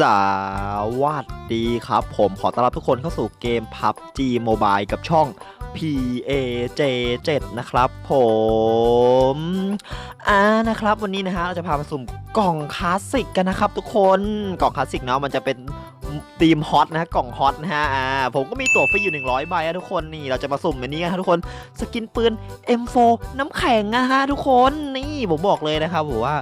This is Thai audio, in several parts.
สวัสดีครับ ผมขอต้อนรับทุกคนเข้าสู่เกม PUBG Mobile กับช่อง PAJ7 นะครับผมอ่านะครับ วันนี้นะฮะเราจะพามาสุ่มกล่องคลาสสิกกันนะครับทุกคนกล่องคลาสสิกเนาะมันจะเป็นทีมฮอตนะฮะกล่องฮอตนะฮะอ่าผมก็มีตั๋วฟรีอยู่ 100 ใบนะทุกคนนี่เราจะมาสุ่มอันนี้กันนะทุกคนสกินปืน M4 น้ำแข็งนะฮะทุกคนนี่ผมบอกเลยนะครับผมว่า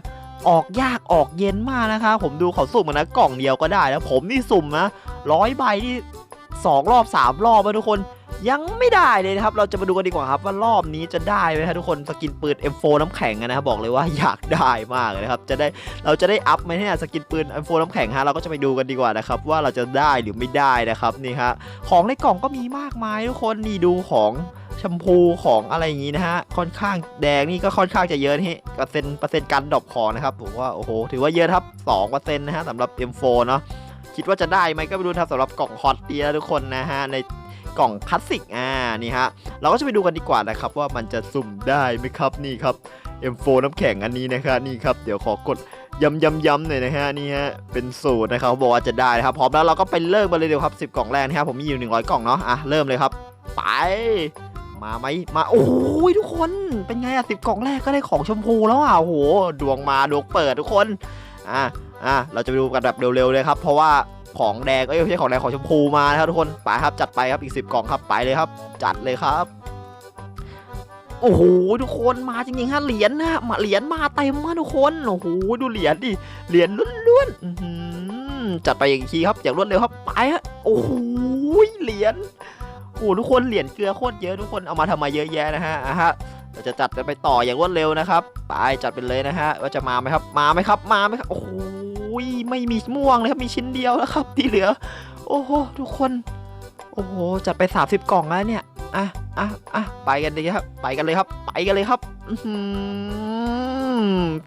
ออกยากออกเย็นมากนะคะ ผมดูเขาสุ่มนะกล่องเดียวก็ได้แล้วผมนี่สุ่มนะร้อยใบที่สองรอบสามรอบนะทุกคนยังไม่ได้เลยนะครับ เราจะมาดูกันดีกว่าครับว่ารอบนี้จะได้ไหมครับทุกคนสกินปืน M4 น้ำแข็งนะครับบอกเลยว่าอยากได้มากเลยนะครับจะได้เราจะได้อัพไหมเนี่ยสกินปืน M4 น้ำแข็งฮะเราก็จะไปดูกันดีกว่านะครับว่าเราจะได้หรือไม่ได้นะครับนี่ฮะของในกล่องก็มีมากมายทุกคนนี่ดูของ แชมพูของอะไรอย่างนี้นะฮะ ค่อนข้างแดงนี่ก็ค่อนข้างจะเยอะนี่เปอร์เซ็นต์เปอร์เซ็นต์การดรอปของนะครับผมว่าโอ้โหถือว่าเยอะครับ2%นะฮะสำหรับ M4 เนาะคิดว่าจะได้ไหมก็ไม่รู้ครับสำหรับกล่องฮอตดีนะทุกคนนะฮะในกล่องคลาสสิกอ่านี่ฮะเราก็จะไปดูกันดีกว่านะครับว่ามันจะสุ่มได้ไหมครับนี่ครับ M4 น้ำแข็งอันนี้นะครับนี่ครับเดี๋ยวขอกดย้ำย้ำย้ำหน่อยนะฮะนี่ฮะเป็นสูตรนะครับบอกว่าจะได้นะครับพร้อมแล้วเราก็ไปเริ่มกันเลยเดี๋ยวครับ 10 กล่องแรกนะครับผมมีอยู่ 100 กล่องเนาะอะเริ่มเลยครับไป มาไหมมาโอ้ยทุกคนเป็นไงอะสิบกล่องแรกก็ได้ของชมพูแล้วอะโหดวงมาดวงเปิดทุกคนอะอะเราจะไปดูกันแบบเร็วๆเลยครับ เพราะว่าของแดงเอ้ยไม่ใช่ของแดงของชมพูมานะครับทุกคนไปครับจัดไปครับอีกสิบกล่องครับไปเลยครับ จัดเลยครับโอ้โหทุกคนมาจริงๆฮะเหรียญนะมาเหรียญมาเต็มมากทุกคนโอ้โหดูเหรียญดิเหรียญล้วนๆอืจัดไปอีกทีครับอย่างรวดเร็วครับไปฮะโอ้โหเหรียญ โอ้โหทุกคนเหรียญเกลือโคตรเยอะทุกคนเอามาทำมาเยอะแยะนะฮะอะฮะเราจะจัดกันไปต่ออย่างรวดเร็วนะครับไปจัดไปเลยนะฮะว่าจะมาไหมครับมาไหมครับมาไหมครับโอ้โหไม่มีม่วงเลยครับมีชิ้นเดียวแล้วครับ ที่เหลือ โอ้โหทุกคน โอ้โหจัดไป 30 กล่องแล้วเนี่ยอะอะอะไปกันเลยครับ ไปกันเลยครับ ไปกันเลยครับ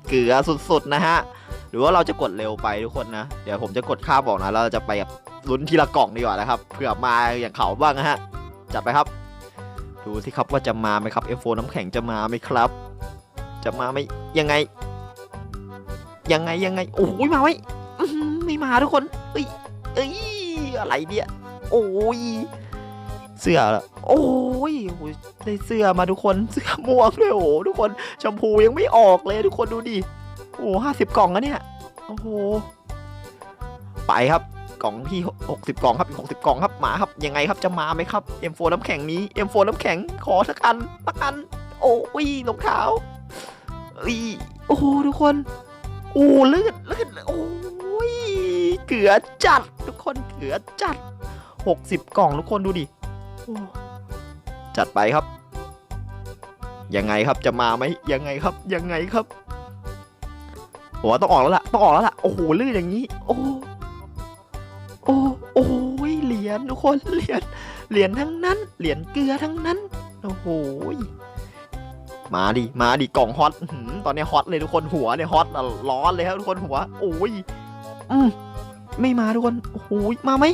เกลือสุดๆนะฮะหรือว่าเราจะกดเร็วไปทุกคนนะ เดี๋ยวผมจะกดค่าบอกนะ แล้วเราจะไปแบบลุ้นทีละกล่องดีกว่านะครับเผื่อมาอย่างเขาบ้างนะฮะ จัดไปครับ ดูสิครับว่าจะมาไหมครับ F4 น้ำแข็งจะมาไหมครับ จะมาไหมยังไง ยังไงยังไงโอ้ยมาไหมไม่มาทุกคนเอ้ยเอ้ยอะไรเนี่ยโอ้ยเสื้อโอ้ยโอ้ยได้เสื้อมาทุกคนเสื้อม่วงด้วยโอ้ทุกคนแชมพูยังไม่ออกเลยทุกคนดูดิโอ้ห้าสิบกล่องแล้วเนี่ยโอ้โหไปครับ กล่องที่ 60 กล่องครับอีก60 กล่องครับหมาครับยังไงครับจะมาไหมครับ M4 น้ำแข็งนี้ M4 น้ำแข็งขอสักอันสักอัน โอ้ยรองเท้าอ้ยโอ้โหทุกคนโอ้ลื่นลื่นโอ้ยเกือจัด ทุกคนเกือจัด 60 กล่องทุกคนดูดิจัดไปครับ ยังไงครับจะมาไหมยังไงครับยังไงครับผมว่าต้องออกแล้วล่ะต้องออกแล้วล่ะโอ้โหลื่นอย่างนี้ โอ้ อ้โอ้ยเหรียญทุกคนเหรียญเหรียญทั้งนั้น เหรียญเกลือทั้งนั้น โอ้โหยมาดิมาดิกล่องฮอตตอนนี้ฮอตเลยทุกคนหัวเนี่ยฮอตร้อนเลยครับทุกคนหัว โอ้ยอืมไม่มาทุกคนโอ้โหยมาไหม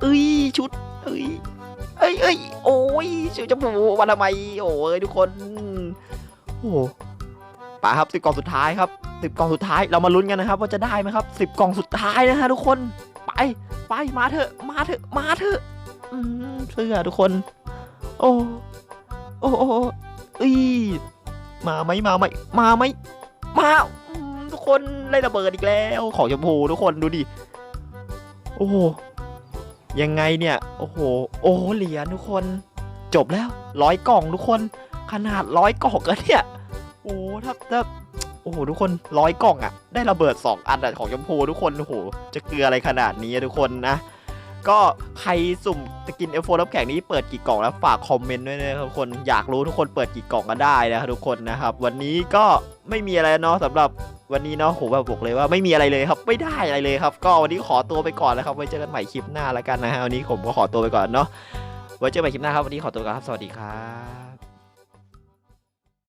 เอ้ยชุด เอ้ยเอ้ยเอ้ยโอ้ยชุดจมูกมาทำไมโอ้ยทุกคนโอ้ไปครับสิบกล่องสุดท้ายครับสิบกล่องสุดท้ายเรามาลุ้นกันนะครับ ว่าจะได้ไหมครับสิบกล่องสุดท้ายนะฮะทุกคน ไปไปมาเถอะ มาเถอะ มาเถอะอืมเสื้อทุกคน โอ้ โอ้โอ้เอ้ยมาไหมมาไหมมาไหมมาทุกคนไล่ระเบิดอีกแล้ว ของชมพูทุกคนดูดิ โอ้ยังไงเนี่ย โอ้โห โอ้เหรียญทุกคน จบแล้วร้อยกล่องทุกคน ขนาดร้อยกล่องอะเนี่ย โอ้ถ้าถ้า โอ้โหทุกคนร้อยกล่องอะได้ระเบิด 2 อันของชมพูทุกคนโอ้โหจะเกลืออะไรขนาดนี้ทุกคนนะก็ใครสุ่มจะกิน F4 น้ำแข็งนี้เปิดกี่กล่องแล้วฝากคอมเมนต์ด้วยนะครับทุกคนอยากรู้ทุกคนเปิดกี่กล่องก็ได้นะครับทุกคนนะครับ วันนี้ก็ไม่มีอะไรเนาะสำหรับวันนี้เนาะผมแบบบอกเลยว่าไม่มีอะไรเลยครับ ไม่ได้อะไรเลยครับ ก็วันนี้ขอตัวไปก่อนแล้วครับไว้เจอกันใหม่คลิปหน้าแล้วกันนะฮะวันนี้ผมก็ขอตัวไปก่อนเนาะไว้เจอกันใหม่คลิปหน้าครับวันนี้ขอตัวก่อนครับสวัสดีครับ